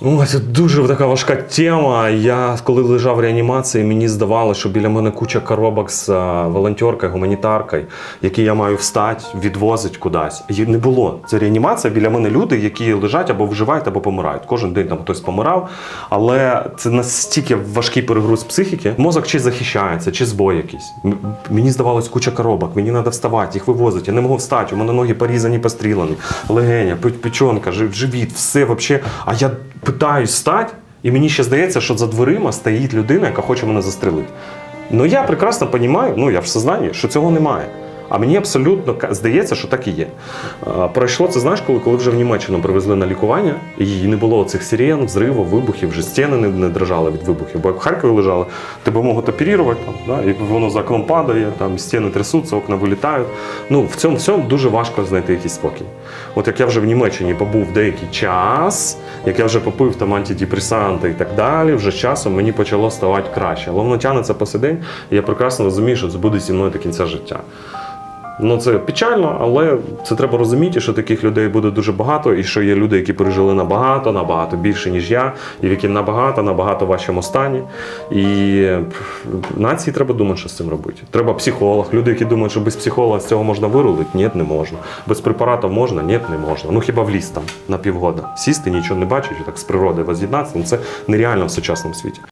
Ой, це дуже така важка тема. Я коли лежав в реанімації, мені здавалося, що біля мене куча коробок з а, волонтеркою, гуманітаркою, які я маю встати, відвозити кудись. І не було. Це реанімація. Біля мене люди, які лежать або вживають, або помирають. Кожен день там хтось помирав. Але це настільки важкий перегруз психіки. Мозок чи захищається, чи збой якийсь. Мені здавалось куча коробок, мені треба вставати, їх вивозити. Я не можу встати. У мене ноги порізані, постріляні, легеня, пе- печонка, жив- живіт, все взагалі. А я питаюсь стать, і мені ще здається, що за дверима стоїть людина, яка хоче мене застрелити. Ну я прекрасно розумію, ну я в сознанні, що цього немає. А мені абсолютно здається, що так і є. Пройшло це, знаєш, коли, коли вже в Німеччину привезли на лікування, і не було цих сирен, взривів, вибухів, вже стіни не, не дрожали від вибухів. Бо як в Харкові лежали, тебе можуть оперувати, там, да, і воно за окном падає, там стіни трясуться, окна вилітають. Ну, в цьому всьому дуже важко знайти якийсь спокій. От як я вже в Німеччині побув деякий час, як я вже попив там антидепресанти і так далі, вже з часом мені почало ставати краще. Але воно тягнеться по сей день, і я прекрасно розумію, що це буде зі мною до кінця життя. Ну це печально, але це треба розуміти, що таких людей буде дуже багато, і що є люди, які пережили набагато, набагато більше, ніж я, і в які набагато, набагато важчому стані. І нації треба думати, що з цим робити. Треба психолог. Люди, які думають, що без психолога з цього можна вирулити, ні, не можна. Без препаратів можна, ні, не можна. Ну хіба в ліс там на півгода. Сісти, нічого не бачити, так з природи воз'єднатися, ну це нереально в сучасному світі.